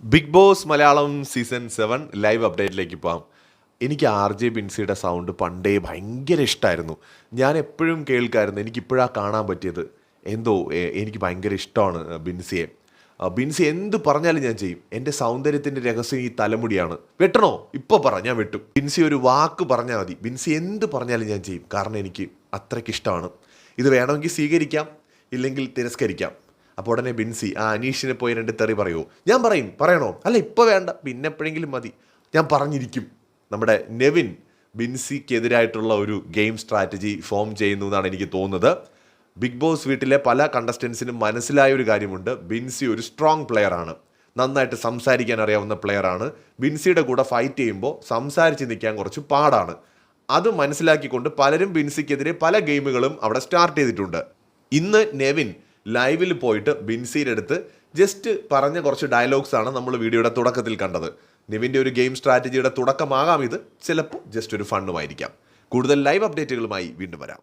Big Boss Malayalam season seven live അപ്ഡേറ്റിലേക്ക് പോകാം എനിക്ക് R J ബിൻസിയുടെ sound പണ്ടേ ഭയങ്കര ഇഷ്ടമായിരുന്നു ഞാൻ എപ്പോഴും കേൾക്കായിരുന്നു എനിക്കിപ്പോഴാണ് കാണാൻ പറ്റിയത്. എന്തോ എനിക്ക് ഭയങ്കര ഇഷ്ടമാണ് ബിൻസിയെ. ബിൻസി എന്ത് പറഞ്ഞാലും ഞാൻ ചെയ്യും. എന്റെ സൗന്ദര്യത്തിന്റെ രഹസ്യം ഈ തലമുടിയാണ്. വെട്ടണോ? ഇപ്പോൾ പറ ഞാൻ വെട്ടും. ബിൻസി ഒരു വാക്ക് പറഞ്ഞാൽ മതി. ബിൻസി എന്ത് പറഞ്ഞാലും ഞാൻ ചെയ്യും. കാരണം എനിക്ക് അത്രയ്ക്ക് ഇഷ്ടമാണ്. ഇത് വേണമെങ്കിൽ സ്വീകരിക്കാം ഇല്ലെങ്കിൽ തിരസ്കരിക്കാം. അപ്പോൾ ഉടനെ ബിൻസി ആ അനീഷിനെ പോയി രണ്ട് തെറി പറയൂ. ഞാൻ പറയും പറയണോ? അല്ല ഇപ്പോൾ വേണ്ട പിന്നെ എപ്പോഴെങ്കിലും മതി. ഞാൻ പറഞ്ഞിരിക്കും. നമ്മുടെ നെവിൻ ബിൻസിക്കെതിരായിട്ടുള്ള ഒരു ഗെയിം സ്ട്രാറ്റജി ഫോം ചെയ്യുന്നു എന്നാണ് എനിക്ക് തോന്നുന്നത്. ബിഗ് ബോസ് വീട്ടിലെ പല കണ്ടസ്റ്റൻസിനും മനസ്സിലായ ഒരു കാര്യമുണ്ട്. ബിൻസി ഒരു സ്ട്രോങ് പ്ലെയർ ആണ്. നന്നായിട്ട് സംസാരിക്കാൻ അറിയാവുന്ന പ്ലെയർ ആണ്. ബിൻസിയുടെ കൂടെ ഫൈറ്റ് ചെയ്യുമ്പോൾ സംസാരിച്ച് നിൽക്കാൻ കുറച്ച് പാടാണ്. അത് മനസ്സിലാക്കിക്കൊണ്ട് പലരും ബിൻസിക്കെതിരെ പല ഗെയിമുകളും അവിടെ സ്റ്റാർട്ട് ചെയ്തിട്ടുണ്ട്. ഇന്ന് നെവിൻ ലൈവിൽ പോയിട്ട് ബിൻസിയുടെ അടുത്ത് ജസ്റ്റ് പറഞ്ഞ കുറച്ച് ഡയലോഗ്സ് ആണ് നമ്മൾ വീഡിയോയുടെ തുടക്കത്തിൽ കണ്ടത്. നിവിന്റെ ഒരു ഗെയിം സ്ട്രാറ്റജിയുടെ തുടക്കമാകാം ഇത്. ചിലപ്പോൾ ജസ്റ്റ് ഒരു ഫണ്ണുമായിരിക്കാം കൂടുതൽ ലൈവ് അപ്ഡേറ്റുകളുമായി വീണ്ടും വരാം.